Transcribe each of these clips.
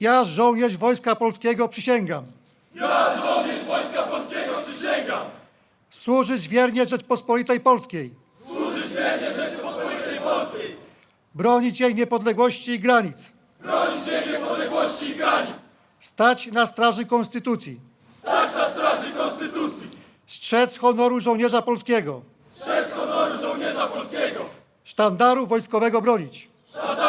Ja, żołnierz Wojska Polskiego, przysięgam. Ja, żołnierz Wojska Polskiego, przysięgam. Służyć wiernie Rzeczpospolitej Polskiej, służyć wiernie Rzeczypospolitej Polskiej, bronić jej niepodległości i granic, bronić jej niepodległości i granic, stać na straży Konstytucji, stać na straży Konstytucji, strzec honoru żołnierza polskiego, strzec honoru żołnierza polskiego, sztandaru wojskowego bronić. sztandaru wojskowego bronić,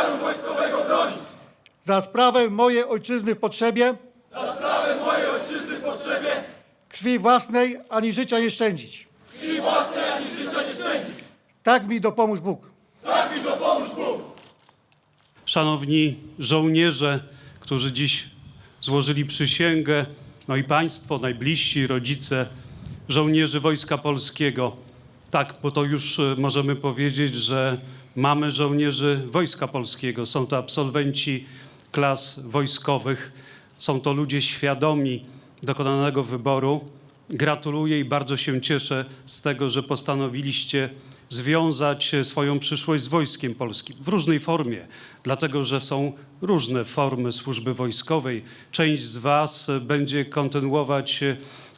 Za sprawę mojej ojczyzny w potrzebie, za sprawę mojej ojczyzny w potrzebie, krwi własnej ani życia nie szczędzić. krwi własnej ani życia nie szczędzić. Tak mi dopomóż Bóg. Tak mi dopomóż Bóg. Szanowni żołnierze, którzy dziś złożyli przysięgę, no i Państwo, najbliżsi, rodzice żołnierzy Wojska Polskiego. Tak, bo to już e, możemy powiedzieć, że mamy żołnierzy Wojska Polskiego. Są to absolwenci klas wojskowych, są to ludzie świadomi dokonanego wyboru. Gratuluję i bardzo się cieszę z tego, że postanowiliście związać swoją przyszłość z Wojskiem Polskim w różnej formie, dlatego że są różne formy służby wojskowej. Część z Was będzie kontynuować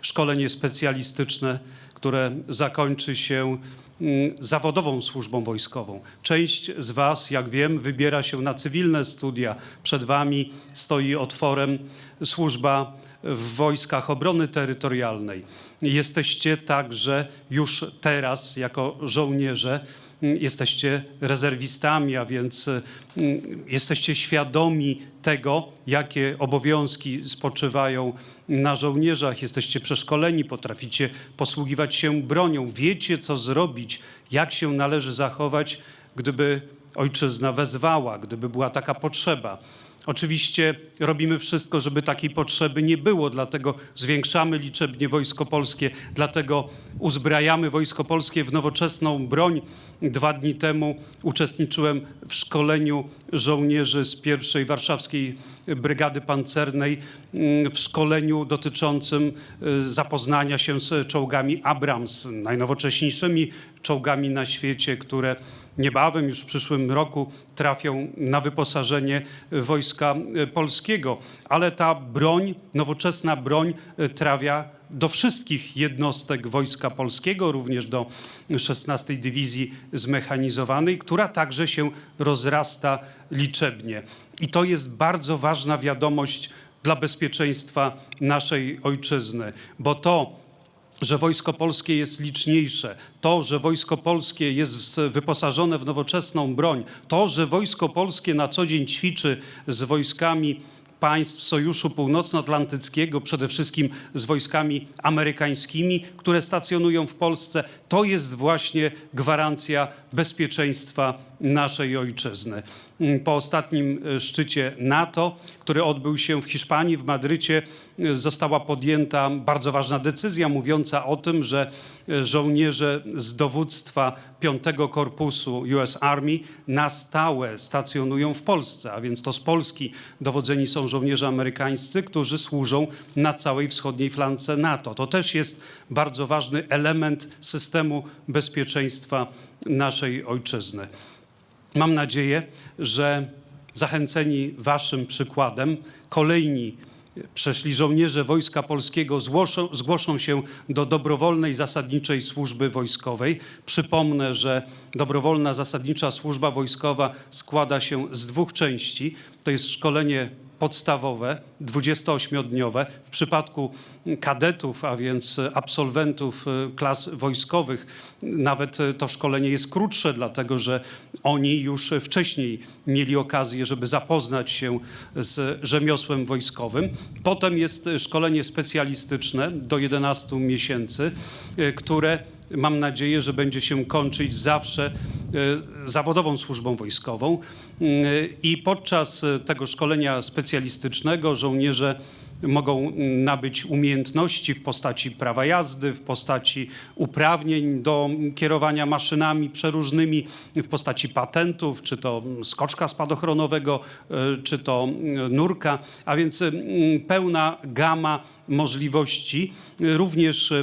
szkolenie specjalistyczne, które zakończy się mm, zawodową służbą wojskową. Część z Was, jak wiem, wybiera się na cywilne studia. Przed Wami stoi otworem służba w wojskach obrony terytorialnej. Jesteście także już teraz jako żołnierze, jesteście rezerwistami, a więc mm, jesteście świadomi tego, jakie obowiązki spoczywają na żołnierzach. Jesteście przeszkoleni, potraficie posługiwać się bronią, wiecie, co zrobić, jak się należy zachować, gdyby ojczyzna wezwała, gdyby była taka potrzeba. Oczywiście robimy wszystko, żeby takiej potrzeby nie było, dlatego zwiększamy liczebnie Wojsko Polskie, dlatego uzbrajamy Wojsko Polskie w nowoczesną broń. Dwa dni temu uczestniczyłem w szkoleniu żołnierzy z pierwszej Warszawskiej Brygady Pancernej, mm, w szkoleniu dotyczącym y, zapoznania się z czołgami Abrams, najnowocześniejszymi czołgami na świecie, które niebawem, już w przyszłym roku trafią na wyposażenie Wojska e, Polskiego. Ale ta broń, nowoczesna broń e, trafia do wszystkich jednostek Wojska Polskiego, również do 16 Dywizji Zmechanizowanej, która także się rozrasta liczebnie. I to jest bardzo ważna wiadomość dla bezpieczeństwa naszej ojczyzny, bo to, że Wojsko Polskie jest liczniejsze, to, że Wojsko Polskie jest wyposażone w nowoczesną broń, to, że Wojsko Polskie na co dzień ćwiczy z wojskami państw Sojuszu Północnoatlantyckiego, przede wszystkim z wojskami amerykańskimi, które stacjonują w Polsce, to jest właśnie gwarancja bezpieczeństwa naszej ojczyzny. Po ostatnim e, szczycie NATO, który odbył się w Hiszpanii, w Madrycie, została podjęta bardzo ważna decyzja mówiąca o tym, że e, żołnierze z dowództwa 5 Korpusu US Army na stałe stacjonują w Polsce, a więc to z Polski dowodzeni są żołnierze amerykańscy, którzy służą na całej wschodniej flance NATO. To też jest bardzo ważny element systemu bezpieczeństwa naszej ojczyzny. Mam nadzieję, że zachęceni Waszym przykładem kolejni przeszli żołnierze Wojska Polskiego zgłoszą, zgłoszą się do dobrowolnej zasadniczej służby wojskowej. Przypomnę, że dobrowolna zasadnicza służba wojskowa składa się z dwóch części. To jest szkolenie podstawowe, 28-dniowe. W przypadku kadetów, a więc absolwentów e, klas wojskowych, nawet e, to szkolenie jest krótsze, dlatego że oni już wcześniej mieli okazję, żeby zapoznać się z rzemiosłem wojskowym. Potem jest szkolenie specjalistyczne do 11 miesięcy, e, które mam nadzieję, że będzie się kończyć zawsze e, zawodową służbą wojskową. E, I podczas e, tego szkolenia specjalistycznego żołnierze mogą nabyć umiejętności w postaci prawa jazdy, w postaci uprawnień do kierowania maszynami przeróżnymi, w postaci patentów, czy to skoczka spadochronowego, czy to nurka, a więc pełna gama możliwości. Również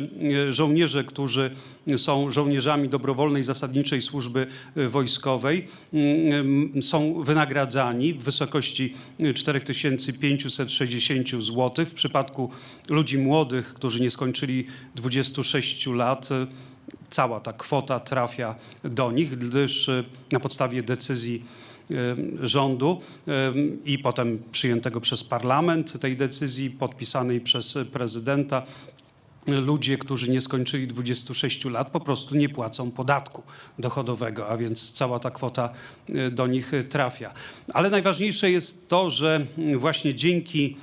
żołnierze, którzy są żołnierzami dobrowolnej zasadniczej służby y, wojskowej, mm, są wynagradzani w wysokości 4560 zł. W przypadku ludzi młodych, którzy nie skończyli 26 lat, cała ta kwota trafia do nich, gdyż na podstawie decyzji rządu i potem przyjętego przez parlament tej decyzji, podpisanej przez prezydenta, ludzie, którzy nie skończyli 26 lat, po prostu nie płacą podatku dochodowego, a więc cała ta kwota y, do nich trafia. Ale najważniejsze jest to, że właśnie dzięki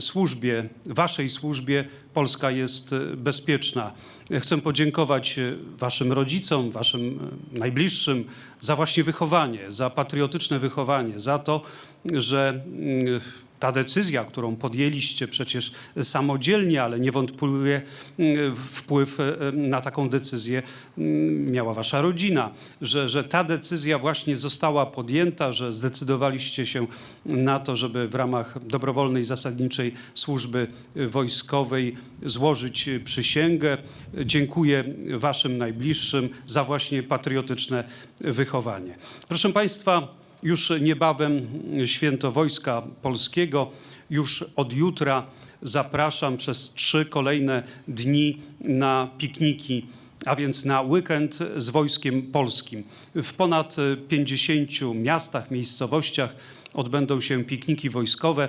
służbie, waszej służbie, Polska jest y, bezpieczna. Chcę podziękować y, waszym rodzicom, waszym y, najbliższym za właśnie wychowanie, za patriotyczne wychowanie, za to, że mm, ta decyzja, którą podjęliście przecież samodzielnie, ale niewątpliwie mm, wpływ e, na taką decyzję mm, miała wasza rodzina, że, że ta decyzja właśnie została podjęta, że zdecydowaliście się na to, żeby w ramach dobrowolnej zasadniczej służby wojskowej złożyć przysięgę. Dziękuję waszym najbliższym za właśnie patriotyczne wychowanie. Proszę państwa, już niebawem święto Wojska Polskiego. Już od jutra zapraszam przez trzy kolejne dni na pikniki, a więc na weekend z Wojskiem Polskim. W ponad 50 miastach, miejscowościach odbędą się pikniki wojskowe,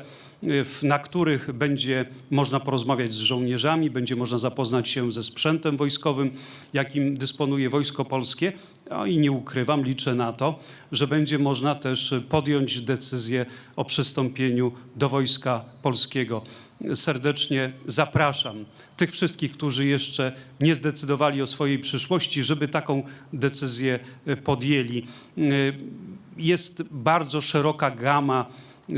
na których będzie można porozmawiać z żołnierzami, będzie można zapoznać się ze sprzętem wojskowym, jakim dysponuje Wojsko Polskie. No i nie ukrywam, liczę na to, że będzie można też podjąć decyzję o przystąpieniu do Wojska Polskiego. Serdecznie zapraszam tych wszystkich, którzy jeszcze nie zdecydowali o swojej przyszłości, żeby taką decyzję podjęli. Jest bardzo szeroka gama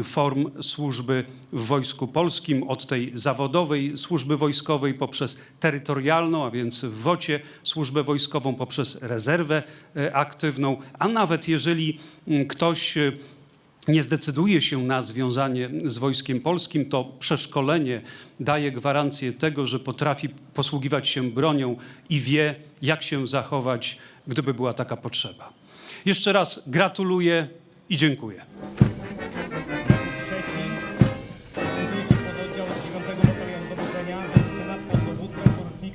form służby w Wojsku Polskim, od tej zawodowej służby wojskowej poprzez terytorialną, a więc w WOcie służbę wojskową, poprzez rezerwę e, aktywną, a nawet jeżeli mm, ktoś e, nie zdecyduje się na związanie z Wojskiem Polskim, to przeszkolenie daje gwarancję tego, że potrafi posługiwać się bronią i wie, jak się zachować, gdyby była taka potrzeba. Jeszcze raz gratuluję i dziękuję.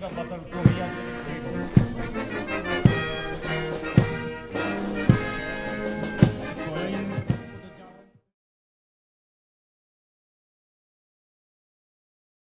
বাতাল